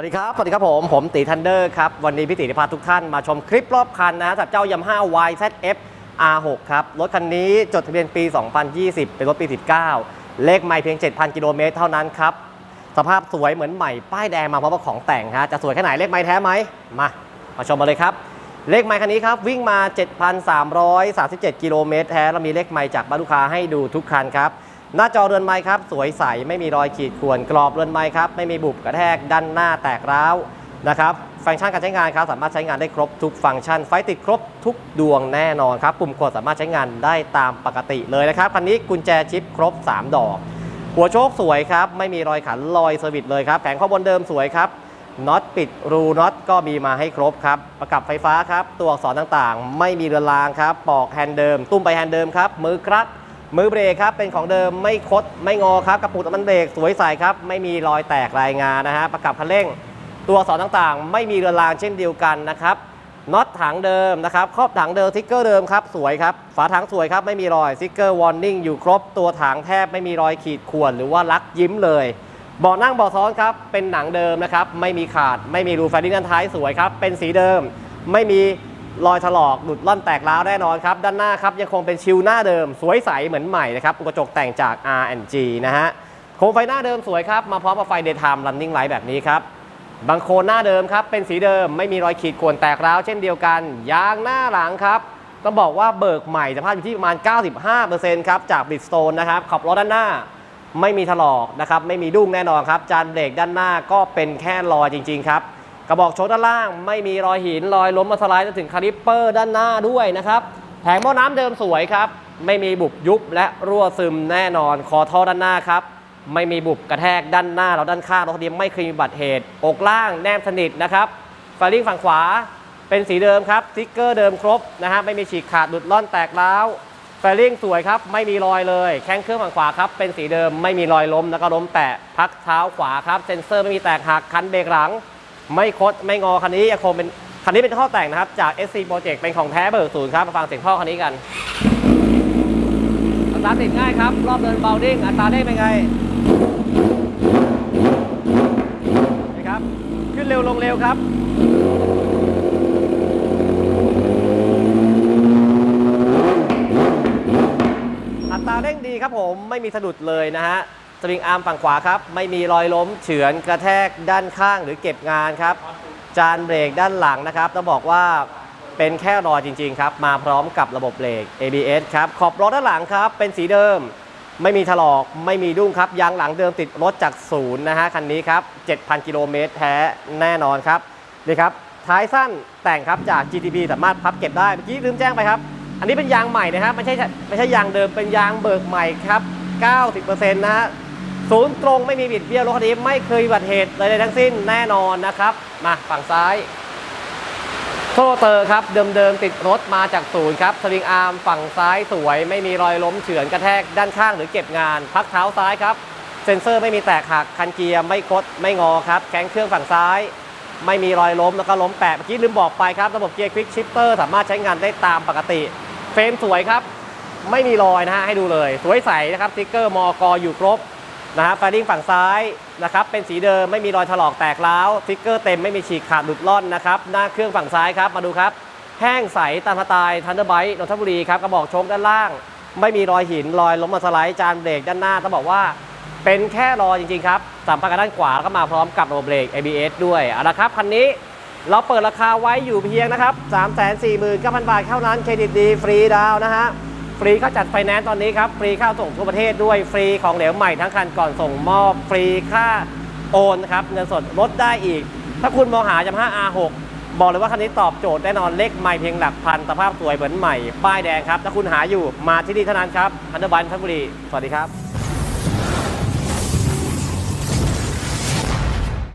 วัสดีครับ สวัสดีครับผม ผมตีทันเดอร์ครับ วันนี้พี่ตีจะพาทุกท่านมาชมคลิปรอบคันนะจากเจ้ายา m ฮ่า YZF R6 ครับ รถคันนี้จดทะเบียนปี 2020 เป็นรถปี 19 เลขไม่เพียง 7,000 กิโลเมตรเท่านั้นครับ สภาพสวยเหมือนใหม่ ป้ายแดงมาเพร้อมกับของแต่งฮะ จะสวยแค่ไหนเลขไม่แท้ไหม มา มาชมมาเลยครับ เลขไมค์คันนี้ครับวิ่งมา 7,337 กิโลเมตรแท้เรามีเลขไมค์จากบ้านลูกค้าให้ดูทุกคันครับ หน้าจอเรือนไม้ครับ สวยใสไม่มีรอยขีดข่วนกรอบเรือนไม้ครับไม่มีบุบกระแทกด้านหน้าแตกร้าวนะครับฟังก์ชันการใช้งานครับสามารถใช้งานได้ครบทุกฟังก์ชัน ไฟติดครบทุกดวงแน่นอนครับ ปุ่มกดสามารถใช้งานได้ตามปกติเลยนะครับคันนี้กุญแจชิปครบ 3 ดอก หัวโชคสวยครับ ไม่มีรอยขันรอยเซอร์วิสเลยครับแผงข้อบนเดิมสวยครับน็อตปิดรูน็อตก็มีมาให้ครบครับ ประกับไฟฟ้าครับ ตัวอักษรต่างๆ ไม่มีเรือนรางครับ ปอกแฮนด์เดิม ตุ้มไปแฮนด์เดิมครับ มือคลัต มือเบรกครับเป็นของเดิมไม่คดไม่งอครับกระปุกน้ำมันเบรกสวยใสครับไม่มีรอยแตกรายงานนะฮะประกับคันเร่ง ตัวอักษรต่างๆ ไม่มีเรือนรางเช่นเดียวกันนะครับน็อตถังเดิมนะครับครอบถังเดิมสติ๊กเกอร์เดิมครับสวยครับฝาถังสวยครับไม่มีรอยสติ๊กเกอร์วอร์นิ่งอยู่ครบตัวถังแทบไม่มีรอยขีดข่วนหรือว่าลักยิ้มเลยเบาะนั่งเบาะซ้อนครับเป็นหนังเดิมนะครับไม่มีขาดไม่มีรูแฟนดิ้งด้านท้ายสวยครับเป็นสีเดิม ไม่มี รอยถลอกหลุดล่อนแตกร้าวแน่นอนครับ ด้านหน้าครับยังคงเป็นชิลหน้าเดิม สวยใสเหมือนใหม่นะครับกระจกแต่งจาก R&G นะฮะโคมไฟหน้าเดิมสวยครับ มาพร้อมกับไฟ Daytime Running Light แบบนี้ครับบางโคนหน้าเดิมครับ เป็นสีเดิมไม่มีรอยขีดข่วนแตกร้าวเช่นเดียวกันยางหน้าหลังครับต้องบอกว่าเบิกใหม่สภาพอยู่ที่ประมาณ 95%ครับจากบิดสโตนนะครับขอบล้อด้านหน้าไม่มีถลอกนะครับไม่มีดุ้งแน่นอนครับจานเบรกด้านหน้าก็เป็นแค่รอยจริง ๆ ครับ กระบอกโชคด้านล่างไม่มีรอยหินรอยล้มมาสไลด์จนถึงคาลิปเปอร์ด้านหน้าด้วยนะครับแผงหม้อน้ำเดิมสวยครับ ไม่มีบุบยุบและรั่วซึมแน่นอนคอท่อด้านหน้าครับ ไม่มีบุบกระแทกด้านหน้าเราด้านข้างรถคันนี้ไม่เคยมีบัติเหตุ อกล่างแนบสนิทนะครับไฟลิ่งฝั่งขวาเป็นสีเดิมครับสติ๊กเกอร์เดิมครบนะฮะไม่มีฉีกขาดหลุดล่อนแตกร้าวไฟลิ่งสวยครับไม่มีรอยเลยแข้งเครื่องฝั่งขวาครับเป็นสีเดิมไม่มีรอยล้มแล้วก็ล้มแตะพักเท้าขวาครับเซ็นเซอร์ไม่มีแตกหักคันเบรกหลัง ไม่คดไม่งอคันนี้ยังคงเป็นคันนี้เป็นข้อแต่งนะครับ จาก SC Project เป็นของแท้เบิกศูนย์ครับ มาฟังเสียงพ่อคันนี้กัน อัตราติดง่ายครับ รอบเดินเบาดิ้งอัตราเด้งเป็นไงนะครับ ขึ้นเร็วลงเร็วครับอัตราเร่งดีครับผมไม่มีสะดุดเลยนะฮะ สวิงอาร์มฝั่งขวาครับ ไม่มีรอยล้มเฉือนกระแทกด้านข้างหรือเก็บงานครับ จานเบรกด้านหลังนะครับต้องบอกว่าเป็นแค่รอยจริง ๆ ครับ มาพร้อมกับระบบเบรก ABS ครับ ขอบล้อด้านหลังครับ เป็นสีเดิม ไม่มีถลอกไม่มีดุ้งครับยางหลังเดิมติดรถจากศูนย์นะฮะคันนี้ครับ 7,000 กิโลเมตรแท้แน่นอนครับนี่ครับท้ายสั้นแต่งครับจาก GTP สามารถพับเก็บได้เมื่อกี้ลืมแจ้งไปครับ อันนี้เป็นยางใหม่นะครับไม่ใช่ไม่ใช่ยางเดิมเป็นยางเบิกใหม่ครับ 90%นะฮะ ศูนย์ตรงไม่มีบิดเบี้ยวรถคันนี้ไม่เคยบัติเหตุใดๆทั้งสิ้นแน่นอนนะครับ มาฝั่งซ้ายโซ่เตอร์ครับเดิมๆติดรถมาจากศูนย์ครับสวิงอาร์มฝั่งซ้ายสวย ไม่มีรอยล้มเฉือนกระแทกด้านข้างหรือเก็บงาน พักเท้าซ้ายครับ เซ็นเซอร์ไม่มีแตกหักคันเกียร์ไม่คดไม่งอครับแข้งเครื่องฝั่งซ้าย ไม่มีรอยล้มแล้วก็ล้มแปะเมื่อกี้ลืมบอกไปครับ ระบบเกียร์ควิกชิปเตอร์สามารถใช้งานได้ตามปกติ เฟรมสวยครับ ไม่มีรอยนะฮะให้ดูเลย สวยใสนะครับสติ๊กเกอร์มอกอยู่ครบ นะฮะไฟลิ่งฝั่งซ้ายนะครับเป็นสีเดิมไม่มีรอยถลอกแตกร้าวสติ๊กเกอร์เต็มไม่มีฉีกขาดหลุดล่อนนะครับหน้าเครื่องฝั่งซ้ายครับมาดูครับ แห้งใสตามสไตล์ทันเดอร์ไบต์นนทบุรีครับกระบอกชคด้านล่าง ไม่มีรอยหินรอยล้มมาสไลด์จานเบรกด้านหน้าต้องบอกว่าเป็นแค่รอยจริงๆครับสัมผัสกับด้านขวาก็มาพร้อมกับระบบเบรก ABS ด้วยเอาละครับคันนี้เราเปิดราคาไว้อยู่เพียงนะครับ 349,000 บาทเท่านั้นเครดิตดีฟรีดาวนะฮะ ฟรีค่าจัดไฟแนนซ์ตอนนี้ครับ ฟรีค่าส่งทั่วประเทศด้วย ฟรีของเหลวใหม่ทั้งคันก่อนส่งมอบ ฟรีค่าโอนครับ เงินสดลดได้อีก ถ้าคุณมองหายามาฮ่า R6 บอกเลยว่าคันนี้ตอบโจทย์แน่นอนเลขไม่เพียงหลักพันสภาพสวยเหมือนใหม่ ป้ายแดงครับ ถ้าคุณหาอยู่มาที่นี่เท่านั้นครับฮันเดอร์บันทับุรี สวัสดีครับ